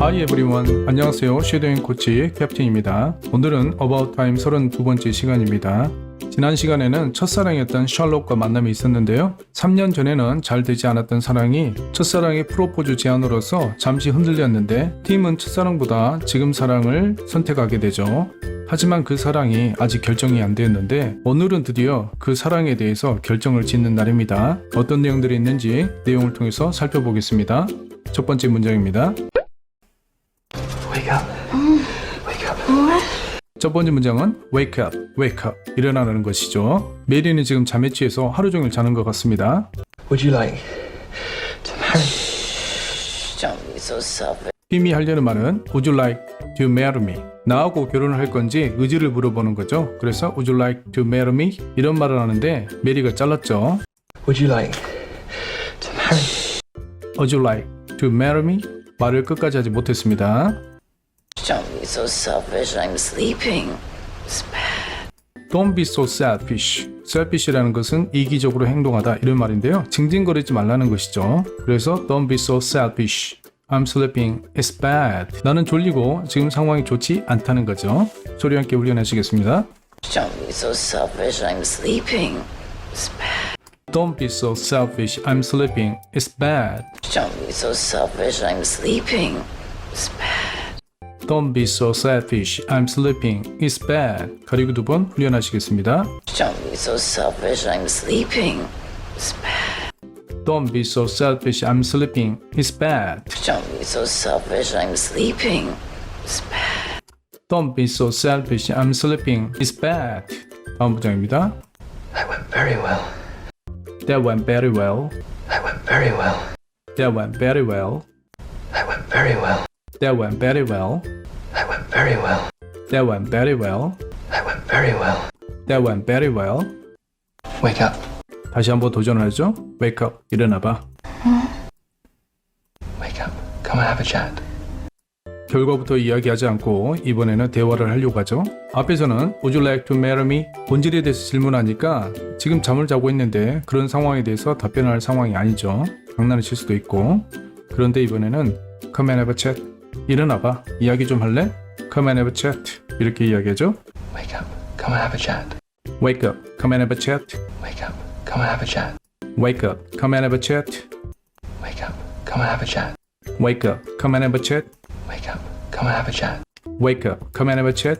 Hi everyone. 안녕하세요. 쉐도잉 코치 캡틴입니다. 오늘은 About Time 32번째 시간입니다. 지난 시간에는 첫사랑이었던 셜록과 만남이 있었는데요. 3년 전에는 잘 되지 않았던 사랑이 첫사랑의 프로포즈 제안으로서 잠시 흔들렸는데 팀은 첫사랑보다 지금 사랑을 선택하게 되죠. 하지만 그 사랑이 아직 결정이 안 되었는데 오늘은 드디어 그 사랑에 대해서 결정을 짓는 날입니다. 어떤 내용들이 있는지 내용을 통해서 살펴보겠습니다. 첫 번째 문장입니다. Wake up. Wake up. 첫 번째 문장은 wake up, wake up 일어나라는 것이죠. 메리는 지금 잠에 취해서 하루 종일 자는 것 같습니다. Would you like to marry? Don't be so selfish. 힘이 하려는 말은 would you like to marry me? 나하고 결혼을 할 건지 의지를 물어보는 거죠. 그래서 would you like to marry me? 이런 말을 하는데 메리가 잘랐죠. Would you like to marry? would you like to marry me? 말을 끝까지 하지 못했습니다. Don't be so selfish. I'm sleeping. It's bad. Don't be so selfish. selfish라는 것은 이기적으로 행동하다 이런 말인데요. 징징거리지 말라는 것이죠. 그래서 don't be so selfish. I'm sleeping. It's bad. 나는 졸리고 지금 상황이 좋지 않다는 거죠. 소리 함께 훈련하시겠습니다. Don't be so selfish. I'm sleeping. It's bad. Don't be so selfish. I'm sleeping. It's bad. Don't be so selfish. I'm sleeping. It's bad. Don't be so selfish. I'm sleeping. It's bad. 가리고 두 번 훈련하시겠습니다. Don't be so selfish. I'm sleeping. It's bad. Don't be so selfish. I'm sleeping. It's bad. Don't be so selfish. I'm sleeping. It's bad. Don't be so selfish. I'm sleeping. It's bad. 다음 문장입니다. That went very well. That went very well. That went very well. That went very well. That went very well. That went very well. That went very well. That went very well. That went very well. That went very well. Wake up. 다시 한번 도전하죠. Wake up. 일어나봐. Wake up. Come and have a chat. 결과부터 이야기하지 않고 이번에는 대화를 하려고 하죠. 앞에서는 Would you like to marry me? 본질에 대해서 질문하니까 지금 잠을 자고 있는데 그런 상황에 대해서 답변할 상황이 아니죠. 장난을 칠 수도 있고. 그런데 이번에는 Come and have a chat. 일어나봐. 이야기 좀 할래? Come and have a chat. 이렇게 이야기하죠. Wake up. Come and have a chat. Wake up. Come and have a chat. Wake up. Come and have a chat. Wake up. Come and have a chat. Wake up. Come and have a chat. Wake up. Come and have a chat. Wake up. Come and have a chat. Wake up. Come and have a chat.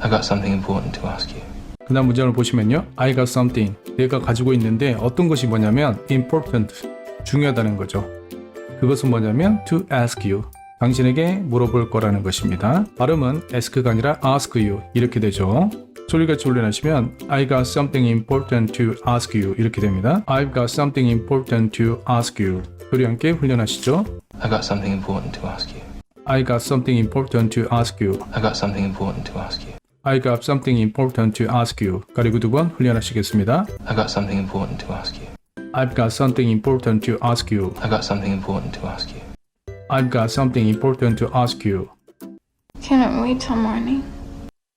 I got something important to ask you. 그 다음 문장을 보시면요. I got something. 내가 가지고 있는데 어떤 것이 뭐냐면 important. 중요하다는 거죠. 그것은 뭐냐면 to ask you. 당신에게 물어볼 거라는 것입니다. 발음은 ask가 아니라 ask you. 이렇게 되죠. 소리같이 훈련하시면 I got something important to ask you. 이렇게 됩니다. I've got something important to ask you. 소리 함께 훈련하시죠. I got something important to ask you. I got something important to ask you. I got something important to ask you. I got something important to ask you. 가리고 두 번 훈련하시겠습니다. I got something important to ask you. I've got something important to ask you. I got something important to ask you. I've got something important to ask you. Can it wait till morning?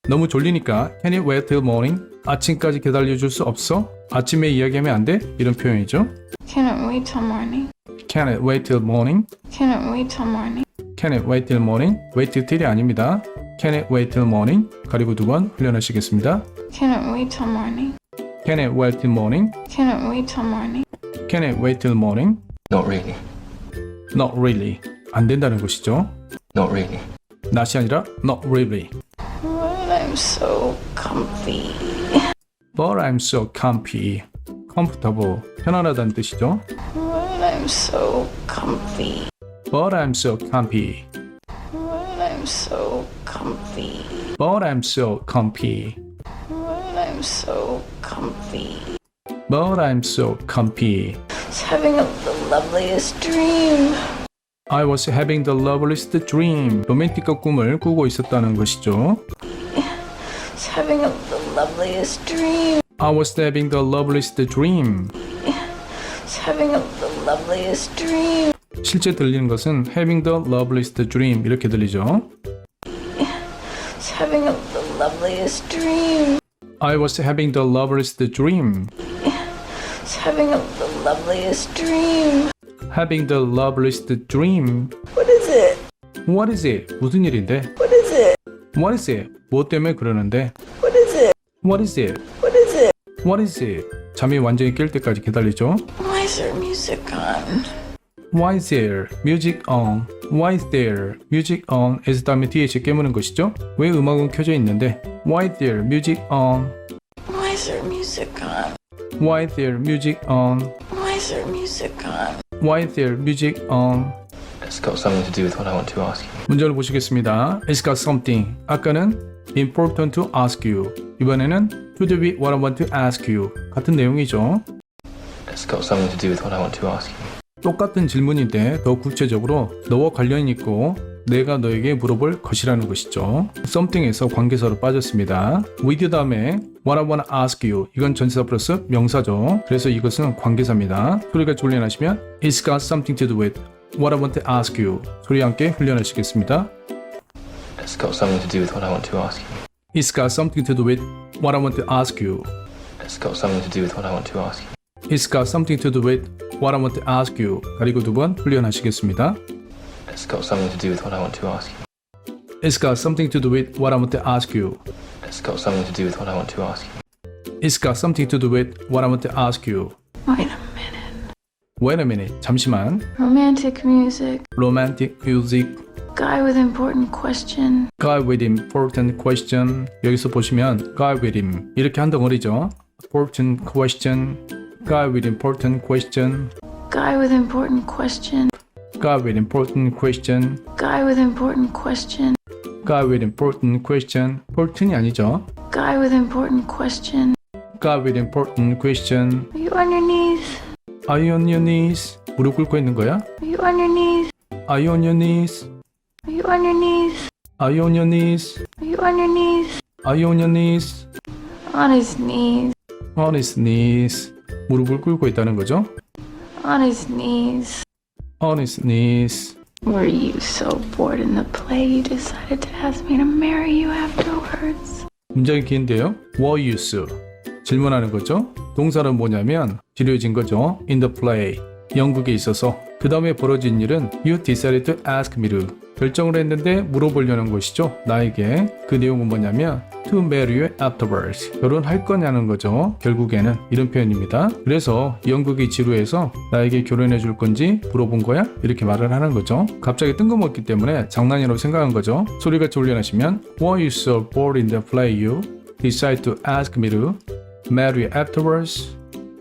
너무 졸리니까 can it wait till morning? 아침까지 기다려줄 수 없어? 아침에 이야기하면 안 돼? 이런 표현이죠. Can it wait till morning? Can it wait till morning? Can it wait till morning? Can it wait till morning? wait till이 아닙니다. Can it wait till morning? 가리고 두 번 훈련하시겠습니다. Can it wait till morning? Can it wait till morning? Can it wait till morning? Can it wait till morning? Not really. Not really. 안 된다는 것이죠. Not really. not이 아니라 not really. But I'm so comfy. But I'm so comfy. comfortable. 편안하다는 뜻이죠. But I'm so comfy. But I'm so comfy. But I'm so comfy. But I'm so comfy. But I'm so comfy. But I'm so comfy. It's having a, the loveliest dream. I was having the loveliest dream. 로맨틱한 꿈을 꾸고 있었다는 것이죠. It's having a, the loveliest dream. I was having the loveliest dream. It's having a, the loveliest dream. 실제 들리는 것은 having the loveliest dream 이렇게 들리죠. It's having a, the loveliest dream. I was having the loveliest dream. It's having a, the loveliest dream. Having the loveliest dream. What is it? What is it? 무슨 일인데? What is it? What is it? 무엇 때문에 그러는데? What is it? What is it? What is it? What is it? 잠이 완전히 깰 때까지 기다리죠. Why is there music on? Why is there music on? Why is there music on? 에서 다음에 DH 깨무는 것이죠. 왜 음악은 켜져 있는데? Why is there music on? Why is there music on? Why is there music on? Why is there music on? Why there music on? It's got something to do with what I want to ask you. 문제를 보시겠습니다. It's got something. 아까는 important to ask you. 이번에는 to do with what I want to ask you. 같은 내용이죠. It's got something to do with what I want to ask you. 똑같은 질문인데 더 구체적으로 너와 관련이 있고 내가 너에게 물어볼 것이라는 것이죠. something에서 관계사로 빠졌습니다. with 다음에 what I wanna ask you 이건 전치사 플러스 명사죠. 그래서 이것은 관계사입니다. 소리가 훈련하시면 It's got something to do with what I want to ask you 소리 함께 훈련하시겠습니다. It's got something to do with what I want to ask you. It's got something to do with what I want to ask you. It's got something to do with what I want to ask you. It's got something to do with what I want to ask you. 가리고 두 번 훈련하시겠습니다. It's got something to do with what I want to ask you. It's got something to do with what I want to ask you. It's got something to do with what I want to ask you. It's got something to do with what I want to ask you. Wait a minute. Wait a minute. 잠시만. Romantic music. Romantic music. Guy with important question. Guy with important question. 여기서 보시면 guy with him 이렇게 한 덩어리죠. Important question. Guy with important question. Guy with important question. Guy with important question. Guy with important question. Guy with important question. important이 아니죠. Guy with important question. Guy with important question. Are you on your knees? Are you on your knees? 무릎 꿇고 있는 거야? Are you on your knees? Are you on your knees? Are you on your knees? Are you on your knees? Are you on your knees? Are you on your knees? On his knees. On his knees. 무릎을 꿇고 있다는 거죠. On his knees. On his knees. Were you so bored in the play you decided to ask me to marry you afterwards? 문장이 긴데요. Were you so? 질문하는 거죠. 동사는 뭐냐면 지려진 거죠. In the play. 연극에 있어서 그 다음에 벌어진 일은 You decided to ask me to 결정을 했는데 물어보려는 것이죠. 나에게 그 내용은 뭐냐면 To marry afterwards 결혼할 거냐는 거죠. 결국에는 이런 표현입니다. 그래서 연극이 지루해서 나에게 결혼해 줄 건지 물어본 거야? 이렇게 말을 하는 거죠. 갑자기 뜬금없기 때문에 장난이라고 생각한 거죠. 소리같이 훈련하시면 Were you so bored in the play you decide to ask me to marry afterwards?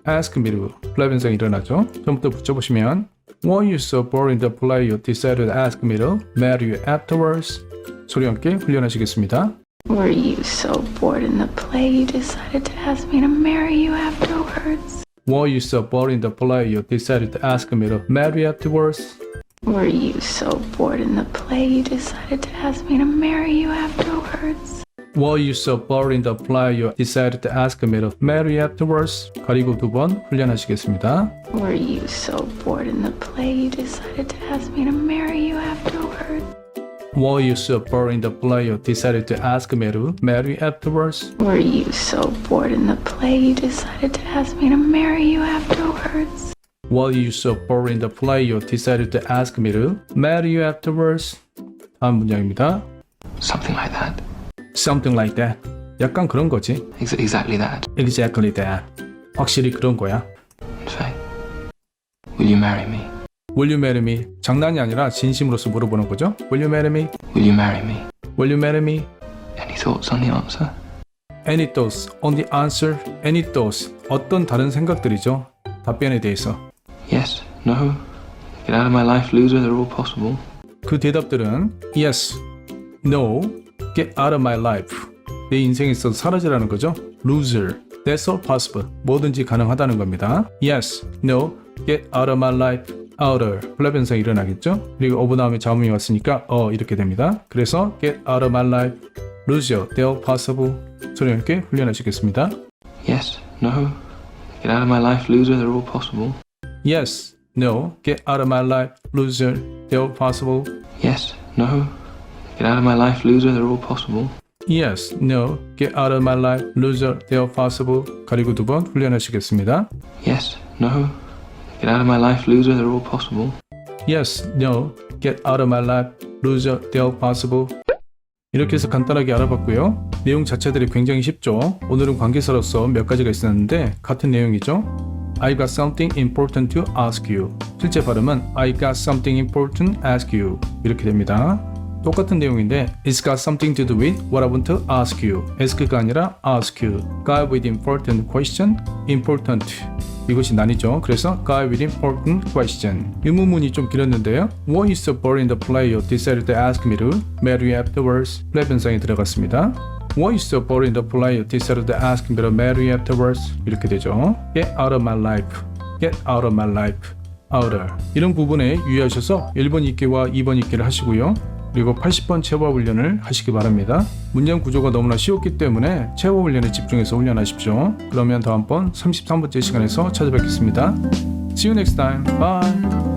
ask me to 플라이 현상이 일어나죠. 처음부터 붙여보시면 Were you so bored in the play you decided to ask me to marry you afterwards? 소리 함께 훈련하시겠습니다. Were you so bored in the play you decided to ask me to marry you afterwards? Were you so bored in the play you decided to ask me to marry afterwards? Were you so bored in the play you decided to ask me to marry you afterwards? Were you so bored in the play you decided to ask me to marry afterwards? 가리고 두 번 훈련하시겠습니다. Were you so bored in the play you decided to ask me to marry you afterwards? Were you so bored in the play you decided to ask me to marry afterwards? Were you so bored in the play you decided to ask me to marry you afterwards? Were you so bored in the play you decided to ask me to marry you afterwards? 다음 문장입니다. Something like that. Something like that. 약간 그런 거지. Ex- exactly that. Exactly that. 확실히 그런 거야. Faye, will you marry me? Will you marry me? 장난이 아니라 진심으로서 물어보는 거죠. Will you marry me? Will you marry me? Will you marry me? Any thoughts on the answer? Any thoughts on the answer? Any thoughts? 어떤 다른 생각들이죠? 답변에 대해서. Yes, no. Get out of my life, loser, they're all possible. 그 대답들은 yes, no, get out of my life. 내 인생에 있어서 사라지라는 거죠. loser, that's all possible. 뭐든지 가능하다는 겁니다. yes, no, get out of my life. outer, 플랩 현상이 일어나겠죠. 그리고 of 다음에 자음이 왔으니까 어 이렇게 됩니다. 그래서 get out of my life, loser, they're all possible. 소리 함께 훈련하시겠습니다. Yes, no. Get out of my life, loser, they're all possible. yes, no, get out of my life, loser, they're all possible. Yes, no. Get out of my life, loser, they're all possible. Yes, no, get out of my life, loser, they're possible. 가리고 두 번 훈련하시겠습니다. Yes, no. Get out of my life, loser, they're all possible. Yes, no, get out of my life, loser, del possible. 이렇게 해서 간단하게 알아봤고요. 내용 자체들이 굉장히 쉽죠. 오늘은 관계사로서 몇 가지가 있었는데 같은 내용이죠. I got something important to ask you. 실제 발음은 I got something important to ask you. 이렇게 됩니다. 똑같은 내용인데 It's got something to do with what I want to ask you. ask가 아니라 ask you. Guy with important question, important. 이것이 난이죠. 그래서 guy with important question. 의문문이 좀 길었는데요. What is the ball in the player decided to ask me to marry afterwards? 플레 변상이 들어갔습니다. What is the ball in the player decided to ask me to marry afterwards? 이렇게 되죠. Get out of my life. Get out of my life. outer. 이런 부분에 유의하셔서 1번 읽기와 2번 읽기를 하시고요. 그리고 80번 체화 훈련을 하시기 바랍니다. 문장 구조가 너무나 쉬웠기 때문에 체화 훈련에 집중해서 훈련하십시오. 그러면 다음번 33번째 시간에서 찾아뵙겠습니다. See you next time. Bye.